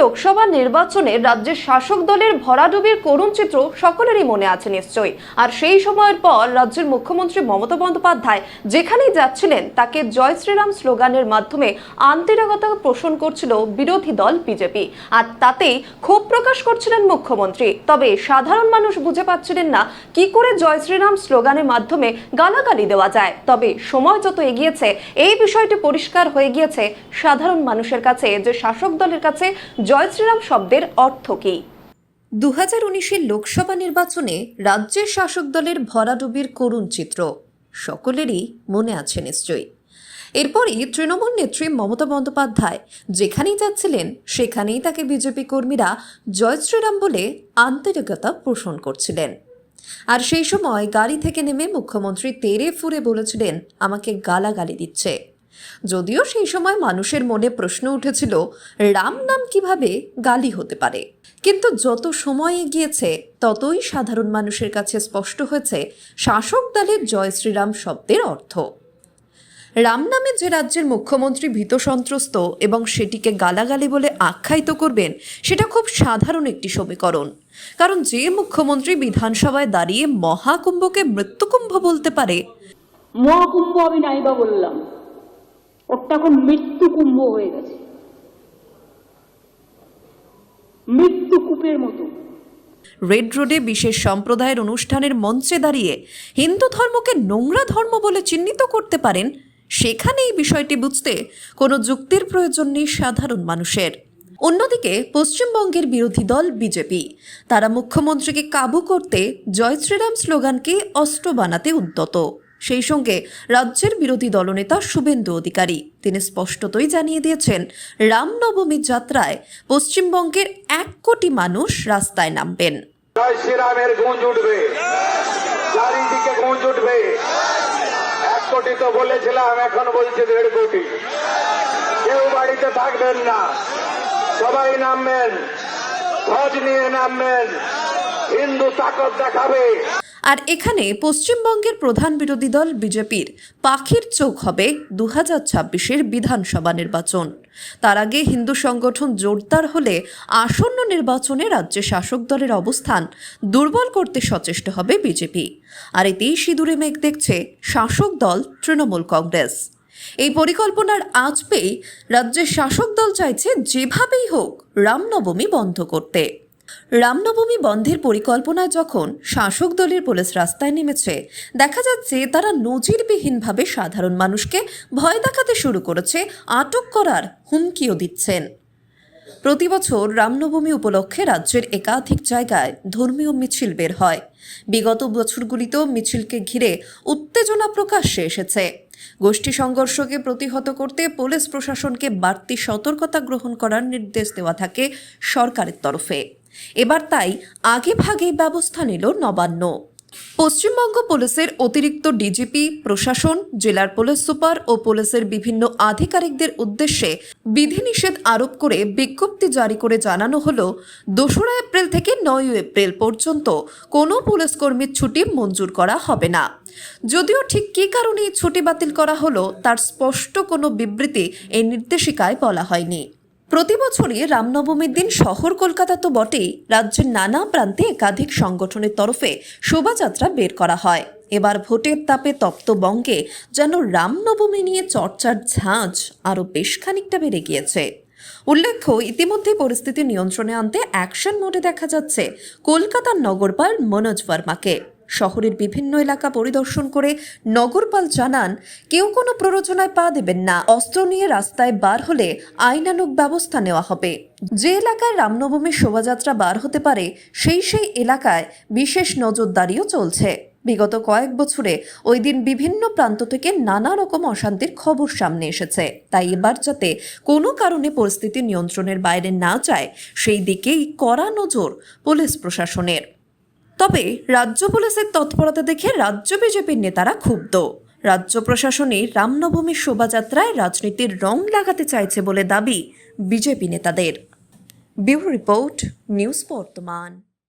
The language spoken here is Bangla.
লোকসভা নির্বাচনে রাজ্যের শাসক দলের ভরাডুবির করুণ চিত্র সকলেরই মনে আছে নিশ্চয়ই। আর সেই সময়ের পর রাজ্যের মুখ্যমন্ত্রী মমতা বন্দ্যোপাধ্যায় যেখানেই যাচ্ছিলেন, তাকে জয় শ্রীরাম স্লোগানের মাধ্যমে আন্তরিকতা পোষণ করছিল বিরোধী দল বিজেপি। আর তাতেই ক্ষোভ প্রকাশ করছিলেন মুখ্যমন্ত্রী। তবে সাধারণ মানুষ বুঝে পাচ্ছিলেন না কি করে জয় শ্রীরাম স্লোগানের মাধ্যমে গালাগালি দেওয়া যায়। তবে সময় যত এগিয়েছে, এই বিষয়টি পরিষ্কার হয়ে গিয়েছে সাধারণ মানুষের কাছে যে শাসক দলের কাছে জয় শ্রীরাম শব্দের অর্থ কী? দু হাজার উনিশের লোকসভা নির্বাচনে রাজ্যের শাসক দলের ভরাডুবির করুণ চিত্র। সকলেরই মনে আছে নিশ্চয়ই। এরপরই তৃণমূল নেত্রী মমতা বন্দ্যোপাধ্যায় যেখানেই যাচ্ছিলেন, সেখানেই তাকে বিজেপি কর্মীরা জয় শ্রীরাম বলে আন্তরিকতা পোষণ করছিলেন। আর সেই সময় গাড়ি থেকে নেমে মুখ্যমন্ত্রী তেরে ফুরে বলেছিলেন, আমাকে গালাগালি দিচ্ছে। যদিও সেই সময় মানুষের মনে প্রশ্ন উঠেছিল, রাম নাম কীভাবে গালি হতে পারে? কিন্তু যত সময় এগিয়েছে, ততই সাধারণ মানুষের কাছে স্পষ্ট হয়েছে, শাসক দলের জয় শ্রীরাম শব্দের অর্থ। রাম নামে যে রাজ্যের মুখ্যমন্ত্রী ভীত সন্ত্রস্ত এবং সেটিকে গালাগালি বলে আখ্যায়িত করবেন, সেটা খুব সাধারণ একটি সমীকরণ। কারণ যে মুখ্যমন্ত্রী বিধানসভায় দাঁড়িয়ে মহাকুম্ভকে মৃত্যুকুম্ভ বলতে পারে, মহাকুম্ভ আমি নাইবা বললাম। ওটা এখন মৃত্যু কুম্ভ হয়ে গেছে। মৃত্যু কূপের মতো। রেড রোডে বিশেষ সম্প্রদায়ের অনুষ্ঠানের মঞ্চে দাঁড়িয়ে হিন্দু ধর্মকে নোংরা ধর্ম বলে চিহ্নিত করতে পারেন, সেখানে এই বিষয়টি বুঝতে কোনো যুক্তির প্রয়োজন নেই সাধারণ মানুষের। অন্যদিকে পশ্চিমবঙ্গের বিরোধী দল বিজেপি, তারা মুখ্যমন্ত্রীকে কাবু করতে জয় শ্রীরাম স্লোগানকে অস্ত্র বানাতে উদ্যত। সেই সঙ্গে রাজ্যের বিরোধী দলনেতা শুভেন্দু অধিকারী। তিনি স্পষ্টতই জানিয়ে দিয়েছেন, রামনবমীর যাত্রায় পশ্চিমবঙ্গের এক কোটি মানুষ রাস্তায় নামবেন। শ্রীরামের গুঞ্জ উঠবে। চারিদিকে গুঞ্জ উঠবে। এক কোটি তো বলেছিলাম, এখন বলছে দেড় কোটি। কেউ বাড়িতে থাকবেন না। সবাই নামবেন। ধ্বজ নিয়ে নামবেন। হিন্দু তাকত দেখাবে। আর এখানে পশ্চিমবঙ্গের প্রধান বিরোধী দল বিজেপির পাখির চোখ হবে দু হাজার ছাব্বিশের বিধানসভা নির্বাচন। তার আগে হিন্দু সংগঠন জোরদার হলে আসন্ন নির্বাচনে রাজ্যে শাসক দলের অবস্থান দুর্বল করতে সচেষ্ট হবে বিজেপি। আর এতেই সিঁদুরে মেঘ দেখছে শাসক দল তৃণমূল কংগ্রেস। এই পরিকল্পনার আজ পেয়ে রাজ্যের শাসক দল চাইছে যেভাবেই হোক রামনবমী বন্ধ করতে। রামনবমী বন্ধের পরিকল্পনায় যখন শাসক দলের পুলিশ রাস্তায় নেমেছে, দেখা যাচ্ছে তারা নজিরবিহীনভাবে সাধারণ মানুষকে ভয় দেখাতে শুরু করেছে, আটক করার হুমকিও দিচ্ছেন। প্রতি বছর রামনবমী উপলক্ষে রাজ্যের একাধিক জায়গায় ধর্মীয় মিছিল বের হয়। বিগত বছরগুলিতেও মিছিলকে ঘিরে উত্তেজনা প্রকাশ্যে এসেছে। গোষ্ঠী সংঘর্ষকে প্রতিহত করতে পুলিশ প্রশাসনকে বাড়তি সতর্কতা গ্রহণ করার নির্দেশ দেওয়া থাকে সরকারের তরফে। এবার তাই আগে ভাগেই ব্যবস্থা নিল নবান্ন। পশ্চিমবঙ্গ পুলিশের অতিরিক্ত ডিজিপি, প্রশাসন, জেলার পুলিশ সুপার ও পুলিশের বিভিন্ন আধিকারিকদের উদ্দেশ্যে বিধিনিষেধ আরোপ করে বিজ্ঞপ্তি জারি করে জানানো হল, দোসরা এপ্রিল থেকে নয় এপ্রিল পর্যন্ত কোনো পুলিশ কর্মীর ছুটি মঞ্জুর করা হবে না। যদিও ঠিক কী কারণে ছুটি বাতিল করা হলো, তার স্পষ্ট কোনো বিবৃতি এই নির্দেশিকায় বলা হয়নি। প্রতি বছরই রামনবমীর দিন শহর কলকাতা তো বটেই, রাজ্যের নানা প্রান্তে একাধিক সংগঠনের তরফে শোভাযাত্রা বের করা হয়। এবার ভোটের তাপে তপ্ত বঙ্গে যেন রামনবমী নিয়ে চর্চার ঝাঁজ আরও বেশ খানিকটা বেড়ে গিয়েছে। উল্লেখ্য, ইতিমধ্যে পরিস্থিতি নিয়ন্ত্রণে আনতে অ্যাকশন মোডে দেখা যাচ্ছে কলকাতার নগরপাল মনোজ ভার্মাকে শহরের বিভিন্ন এলাকা পরিদর্শন করে নগরপাল জানান, কেউ কোনো প্ররোচনায় পা দেবেন না। অস্ত্র নিয়ে রাস্তায় বার হলে আইনানুগ ব্যবস্থা নেওয়া হবে। যে এলাকায় রামনবমীর শোভাযাত্রা বার হতে পারে, সেই সেই এলাকায় বিশেষ নজরদারিও চলছে। বিগত কয়েক বছরে ওই দিন বিভিন্ন প্রান্ত থেকে নানা রকম অশান্তির খবর সামনে এসেছে। তাই এবার যাতে কোনো কারণে পরিস্থিতি নিয়ন্ত্রণের বাইরে না যায়, সেই দিকেই কড়া নজর পুলিশ প্রশাসনের। তবে রাজ্য পুলিশের তৎপরতা দেখে রাজ্য বিজেপির নেতারা ক্ষুব্ধ। রাজ্য প্রশাসনে রামনবমী শোভাযাত্রায় রাজনীতির রং লাগাতে চাইছে বলে দাবি বিজেপি নেতাদের। ব্যুরো রিপোর্ট, নিউজ বর্তমান।